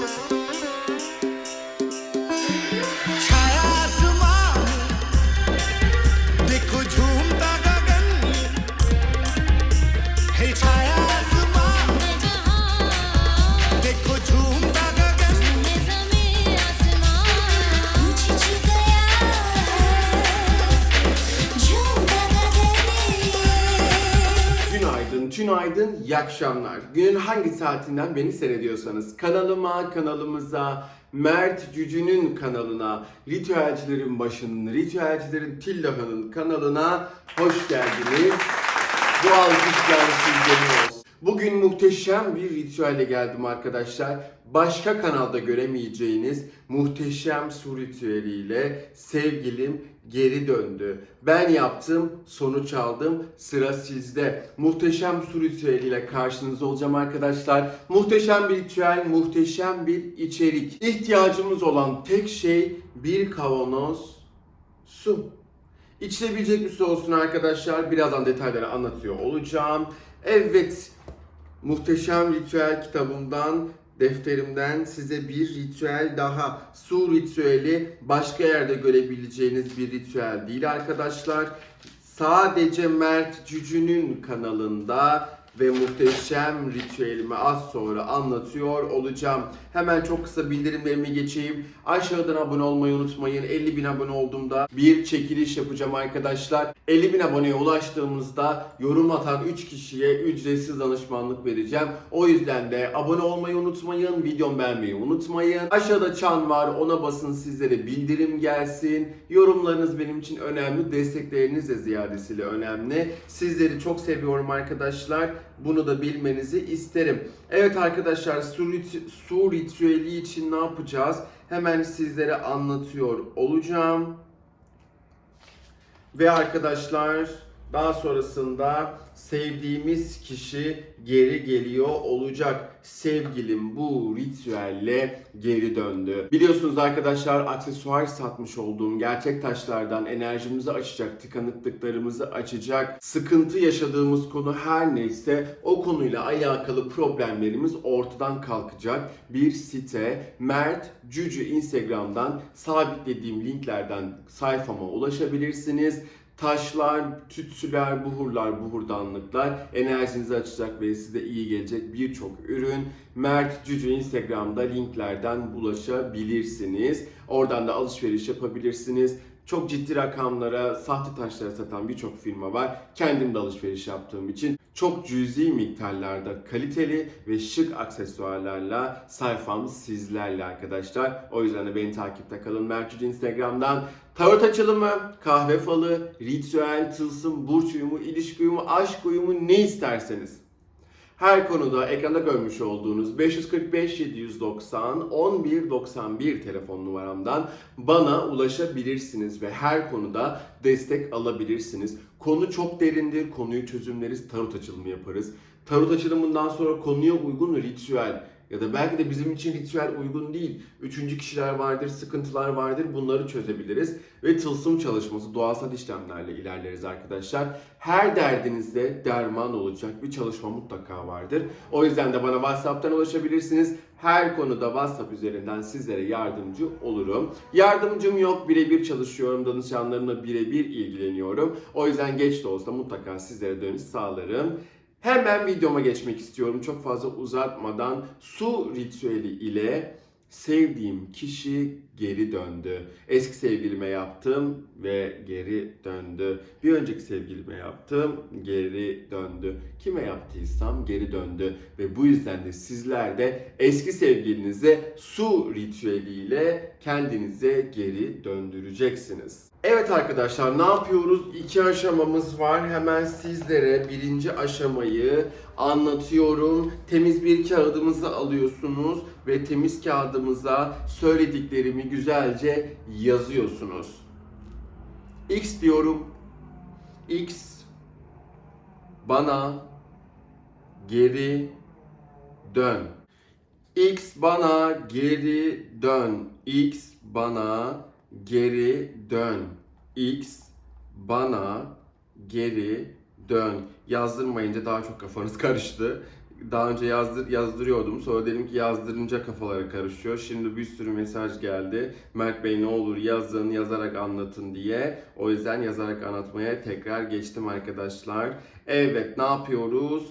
Thank you. Tünaydın, iyi akşamlar. Günün hangi saatinden beni seyrediyorsanız kanalıma, kanalımıza, Mert Cücü'nün kanalına, ritüelcilerin başının, ritüelcilerin Tillaha'nın kanalına hoş geldiniz. Bu alkışlar sizlerin. Bugün muhteşem bir ritüelle geldim arkadaşlar. Başka kanalda göremeyeceğiniz muhteşem su ritüeliyle sevgilim geri döndü. Ben yaptım, sonuç aldım. Sıra sizde. Muhteşem su ritüeliyle karşınızda olacağım arkadaşlar. Muhteşem bir ritüel, muhteşem bir içerik. İhtiyacımız olan tek şey bir kavanoz su. İçilebilecek bir su olsun arkadaşlar. Birazdan detayları anlatıyor olacağım. Evet, muhteşem ritüel kitabımdan, defterimden size bir ritüel daha. Su ritüeli başka yerde görebileceğiniz bir ritüel değil arkadaşlar. Sadece Mert Cücü'nün kanalında ve muhteşem ritüelimi az sonra anlatıyor olacağım. Hemen çok kısa bildirimlerimi geçeyim. Aşağıdan abone olmayı unutmayın. 50 bin abone olduğumda bir çekiliş yapacağım arkadaşlar. 50 bin aboneye ulaştığımızda yorum atan 3 kişiye ücretsiz danışmanlık vereceğim. O yüzden de abone olmayı unutmayın. Videomu beğenmeyi unutmayın. Aşağıda çan var ona basın sizlere bildirim gelsin. Yorumlarınız benim için önemli. Destekleriniz de ziyadesiyle önemli. Sizleri çok seviyorum arkadaşlar. Bunu da bilmenizi isterim. Evet arkadaşlar su, rit- su ritüeli için ne yapacağız? Hemen sizlere anlatıyor olacağım. Ve arkadaşlar daha sonrasında sevdiğimiz kişi geri geliyor olacak. Sevgilim bu ritüelle geri döndü. Biliyorsunuz arkadaşlar aksesuar satmış olduğum gerçek taşlardan enerjimizi açacak, tıkanıklıklarımızı açacak, sıkıntı yaşadığımız konu her neyse o konuyla alakalı problemlerimiz ortadan kalkacak bir site. Mert Cücü Instagram'dan sabitlediğim linklerden sayfama ulaşabilirsiniz. Taşlar, tütsüler, buhurlar, buhurdanlıklar enerjinizi açacak ve size iyi gelecek birçok ürün. Mert Cücü Instagram'da linklerden ulaşabilirsiniz. Oradan da alışveriş yapabilirsiniz. Çok ciddi rakamlara, sahte taşlara satan birçok firma var. Kendim de alışveriş yaptığım için çok cüzi miktarlarda kaliteli ve şık aksesuarlarla sayfam sizlerle arkadaşlar. O yüzden de beni takipte kalın. Mertücü Instagram'dan tarot açılımı, kahve falı, ritüel, tılsım, burç uyumu, ilişki uyumu, aşk uyumu ne isterseniz. Her konuda ekranda görmüş olduğunuz 545 790 1191 telefon numaramdan bana ulaşabilirsiniz ve her konuda destek alabilirsiniz. Konu çok derindir, konuyu çözümleriz, tarot açılımı yaparız. Tarot açılımından sonra konuya uygun ritüel ya da belki de bizim için ritüel uygun değil. Üçüncü kişiler vardır, sıkıntılar vardır bunları çözebiliriz. Ve tılsım çalışması, doğasal işlemlerle ilerleriz arkadaşlar. Her derdinizde derman olacak bir çalışma mutlaka vardır. O yüzden de bana WhatsApp'tan ulaşabilirsiniz. Her konuda WhatsApp üzerinden sizlere yardımcı olurum. Yardımcım yok, birebir çalışıyorum, danışanlarımla birebir ilgileniyorum. O yüzden geç de olsa mutlaka sizlere dönüş sağlarım. Hemen videoma geçmek istiyorum. Çok fazla uzatmadan su ritüeli ile sevdiğim kişi geri döndü. Eski sevgilime yaptım ve geri döndü. Bir önceki sevgilime yaptım, geri döndü. Kime yaptıysam geri döndü. Ve bu yüzden de sizler de eski sevgilinize su ritüeliyle kendinize geri döndüreceksiniz. Evet arkadaşlar ne yapıyoruz? İki aşamamız var. Hemen sizlere birinci aşamayı anlatıyorum. Temiz bir kağıdımızı alıyorsunuz ve temiz kağıdımıza söylediklerimi güzelce yazıyorsunuz. X diyorum. X bana geri dön. X bana geri dön. X bana geri dön. X bana geri dön. Yazdırmayınca daha çok kafanız karıştı. daha önce yazdır, yazdırıyordum. Sonra dedim ki yazdırınca kafaları karışıyor. Şimdi bir sürü mesaj geldi. Mert Bey ne olur yazın, yazarak anlatın diye. O yüzden yazarak anlatmaya tekrar geçtim arkadaşlar. Evet ne yapıyoruz?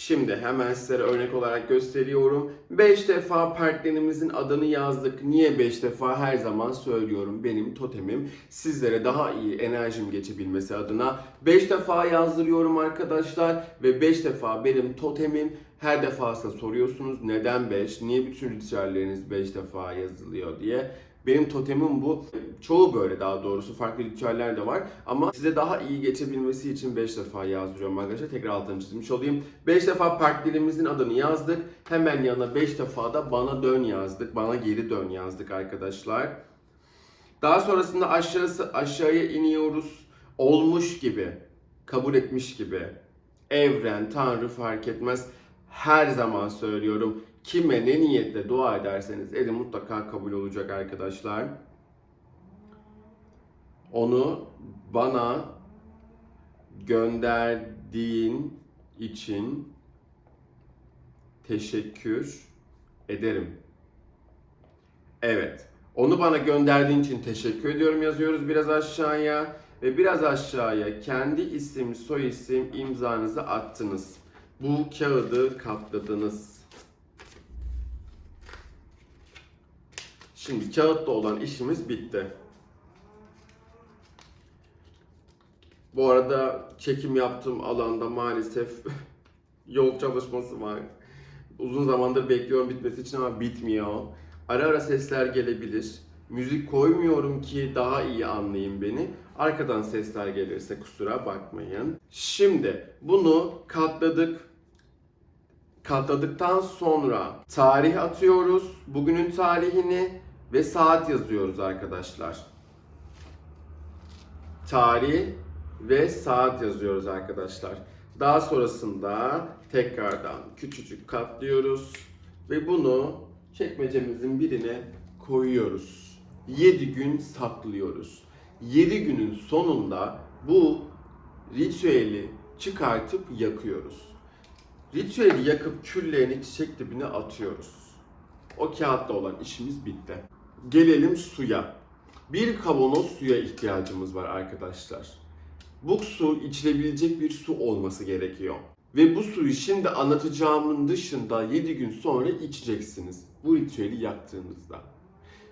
Şimdi hemen sizlere örnek olarak gösteriyorum. 5 defa partnerimizin adını yazdık. Niye 5 defa? Her zaman söylüyorum. Benim totemim sizlere daha iyi enerjim geçebilmesi adına 5 defa yazdırıyorum arkadaşlar. Ve 5 defa benim totemim. Her defasında soruyorsunuz neden 5? Niye bütün ritüelleriniz 5 defa yazılıyor diye. Benim totemim bu. Çoğu böyle daha doğrusu. Farklı ritüeller de var. Ama size daha iyi geçebilmesi için 5 defa yazdırıyorum arkadaşlar. Tekrar altını çizmiş olayım. 5 defa partnerimizin adını yazdık. Hemen yanına 5 defa da bana dön yazdık. Bana geri dön yazdık arkadaşlar. Daha sonrasında aşağısı aşağıya iniyoruz. Olmuş gibi, kabul etmiş gibi. Evren, Tanrı fark etmez. Her zaman söylüyorum. Kime ne niyetle dua ederseniz edin mutlaka kabul olacak arkadaşlar. Onu bana gönderdiğin için teşekkür ederim. Evet. Onu bana gönderdiğin için teşekkür ediyorum yazıyoruz biraz aşağıya. Ve biraz aşağıya kendi isim, soy isim imzanızı attınız. Bu kağıdı katladınız. Şimdi kağıtta olan işimiz bitti. Bu arada çekim yaptığım alanda maalesef yol çalışması var. Uzun zamandır bekliyorum bitmesi için ama bitmiyor. Ara ara sesler gelebilir. Müzik koymuyorum ki daha iyi anlayın beni. Arkadan sesler gelirse kusura bakmayın. Şimdi bunu katladık. Katladıktan sonra tarih atıyoruz. Bugünün tarihini ve saat yazıyoruz arkadaşlar. Tarih ve saat yazıyoruz arkadaşlar. Daha sonrasında tekrardan küçücük katlıyoruz ve bunu çekmecemizin birine koyuyoruz. 7 gün saklıyoruz. 7 günün sonunda bu ritüeli çıkartıp yakıyoruz. Ritüeli yakıp küllerini çiçek dibine atıyoruz. O kağıtta olan işimiz bitti. Gelelim suya. Bir kavanoz suya ihtiyacımız var arkadaşlar. Bu su içilebilecek bir su olması gerekiyor. Ve bu suyu şimdi anlatacağımın dışında 7 gün sonra içeceksiniz. Bu ritüeli yaktığınızda.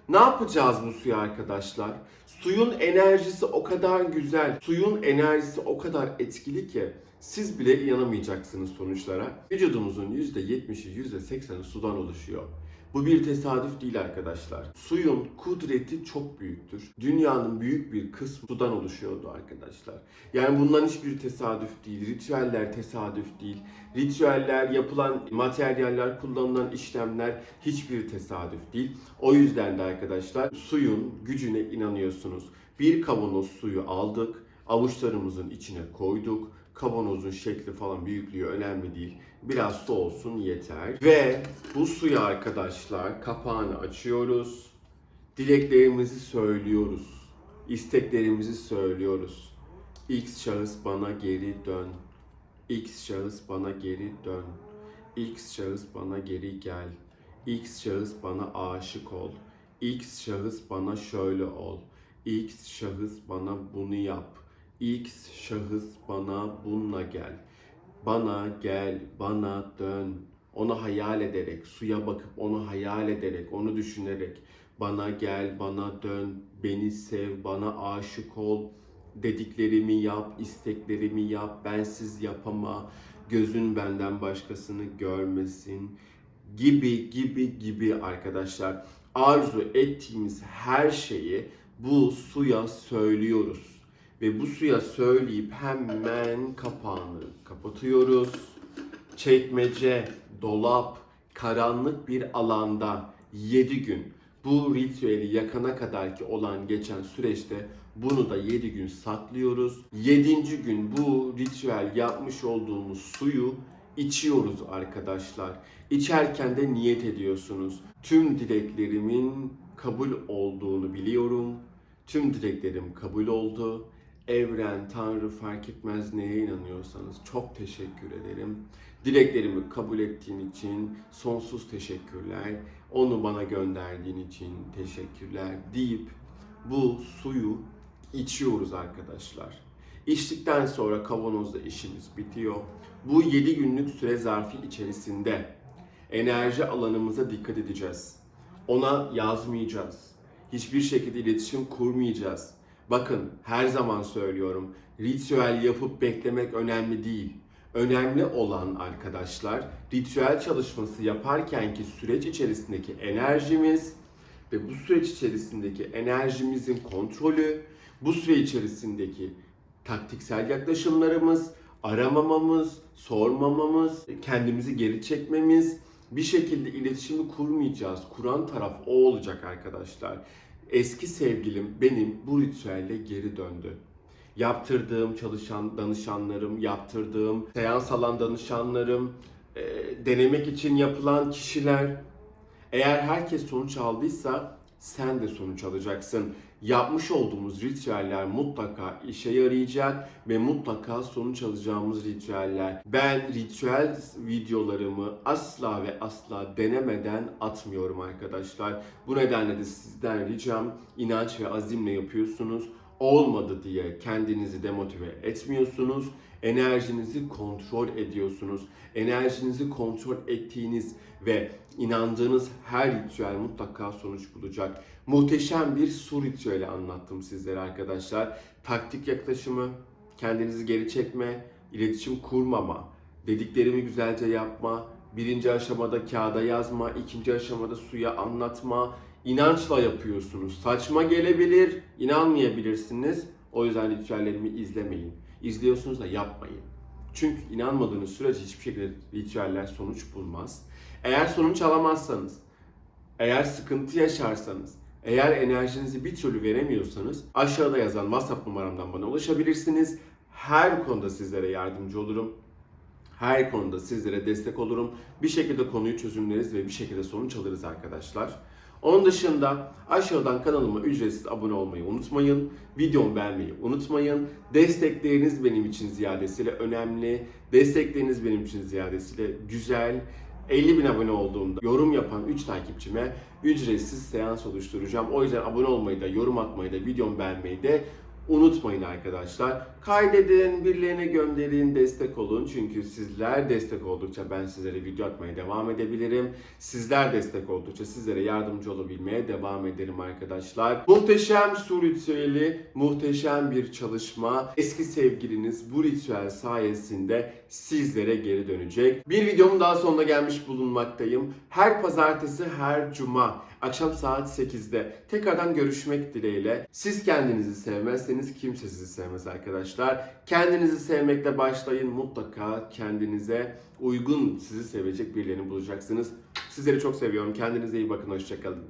Ne yapacağız bu suya arkadaşlar? Suyun enerjisi o kadar güzel, suyun enerjisi o kadar etkili ki siz bile inanamayacaksınız sonuçlara. Vücudumuzun %70'i %80'i sudan oluşuyor. Bu bir tesadüf değil arkadaşlar. Suyun kudreti çok büyüktür. Dünyanın büyük bir kısmı sudan oluşuyordu arkadaşlar. Yani bundan hiçbir tesadüf değil. Ritüeller tesadüf değil. Ritüeller, yapılan materyaller, kullanılan işlemler hiçbir tesadüf değil. O yüzden de arkadaşlar suyun gücüne inanıyorsunuz. Bir kavanoz suyu aldık, avuçlarımızın içine koyduk. Kavanozun şekli falan büyüklüğü önemli değil. Biraz su olsun yeter. Ve bu suyu arkadaşlar kapağını açıyoruz. Dileklerimizi söylüyoruz. İsteklerimizi söylüyoruz. X şahıs bana geri dön. X şahıs bana geri dön. X şahıs bana geri gel. X şahıs bana aşık ol. X şahıs bana şöyle ol. X şahıs bana bunu yap. X şahıs bana bununla gel. Bana gel, bana dön. Onu hayal ederek, suya bakıp onu hayal ederek, onu düşünerek bana gel, bana dön, beni sev, bana aşık ol, dediklerimi yap, isteklerimi yap, bensiz yapama, gözün benden başkasını görmesin gibi gibi gibi arkadaşlar. Arzu ettiğimiz her şeyi bu suya söylüyoruz. Ve bu suya söyleyip hemen kapağını kapatıyoruz. Çekmece, dolap, karanlık bir alanda 7 gün bu ritüeli yakana kadar ki olan geçen süreçte bunu da 7 gün saklıyoruz. 7. gün bu ritüel yapmış olduğumuz suyu içiyoruz arkadaşlar. İçerken de niyet ediyorsunuz. Tüm dileklerimin kabul olduğunu biliyorum. Tüm dileklerim kabul oldu. Evren, tanrı fark etmez neye inanıyorsanız çok teşekkür ederim. Dileklerimi kabul ettiğin için sonsuz teşekkürler. Onu bana gönderdiğin için teşekkürler deyip bu suyu içiyoruz arkadaşlar. İçtikten sonra kavanozda işimiz bitiyor. Bu 7 günlük süre zarfı içerisinde enerji alanımıza dikkat edeceğiz. Ona yazmayacağız. Hiçbir şekilde iletişim kurmayacağız. Bakın her zaman söylüyorum. Ritüel yapıp beklemek önemli değil. Önemli olan arkadaşlar ritüel çalışması yaparkenki süreç içerisindeki enerjimiz ve bu süreç içerisindeki enerjimizin kontrolü, bu süre içerisindeki taktiksel yaklaşımlarımız, aramamamız, sormamamız, kendimizi geri çekmemiz, bir şekilde iletişimi kurmayacağız. Kuran taraf o olacak arkadaşlar. Eski sevgilim benim bu ritüelle geri döndü. Yaptırdığım çalışan danışanlarım, yaptırdığım seans alan danışanlarım, e, denemek için yapılan kişiler. Eğer herkes sonuç aldıysa sen de sonuç alacaksın. Yapmış olduğumuz ritüeller mutlaka işe yarayacak ve mutlaka sonuç alacağımız ritüeller. Ben ritüel videolarımı asla ve asla denemeden atmıyorum arkadaşlar. Bu nedenle de sizden ricam inanç ve azimle yapıyorsunuz. Olmadı diye kendinizi demotive etmiyorsunuz. Enerjinizi kontrol ediyorsunuz. Enerjinizi kontrol ettiğiniz ve inandığınız her ritüel mutlaka sonuç bulacak. Muhteşem bir su ritüeli anlattım sizlere arkadaşlar. Taktik yaklaşımı, kendinizi geri çekme, iletişim kurmama, dediklerimi güzelce yapma, birinci aşamada kağıda yazma, ikinci aşamada suya anlatma, inançla yapıyorsunuz. Saçma gelebilir, inanmayabilirsiniz. O yüzden ritüellerimi izlemeyin. İzliyorsunuz da yapmayın. Çünkü inanmadığınız sürece hiçbir şekilde ritüeller sonuç bulmaz. Eğer sonuç alamazsanız, eğer sıkıntı yaşarsanız, eğer enerjinizi bir türlü veremiyorsanız aşağıda yazan WhatsApp numaramdan bana ulaşabilirsiniz. Her konuda sizlere yardımcı olurum. Her konuda sizlere destek olurum. Bir şekilde konuyu çözümleriz ve bir şekilde sonuç alırız arkadaşlar. Onun dışında aşağıdan kanalıma ücretsiz abone olmayı unutmayın. Videomu beğenmeyi unutmayın. Destekleriniz benim için ziyadesiyle önemli. Destekleriniz benim için ziyadesiyle güzel. 50 bin abone olduğumda yorum yapan 3 takipçime ücretsiz seans oluşturacağım. O yüzden abone olmayı da, yorum atmayı da, videomu beğenmeyi de unutmayın arkadaşlar. Kaydedin, birilerine gönderin, destek olun. Çünkü sizler destek oldukça ben sizlere video atmaya devam edebilirim. Sizler destek oldukça sizlere yardımcı olabilmeye devam ederim arkadaşlar. Muhteşem su ritüeli, muhteşem bir çalışma. Eski sevgiliniz bu ritüel sayesinde sizlere geri dönecek. Bir videomun daha sonuna gelmiş bulunmaktayım. Her pazartesi, her cuma akşam saat 8'de tekrardan görüşmek dileğiyle. Siz kendinizi sevmezseniz kimse sizi sevmez arkadaşlar. Kendinizi sevmekle başlayın. Mutlaka kendinize uygun sizi sevecek birilerini bulacaksınız. Sizleri çok seviyorum. Kendinize iyi bakın. Hoşçakalın.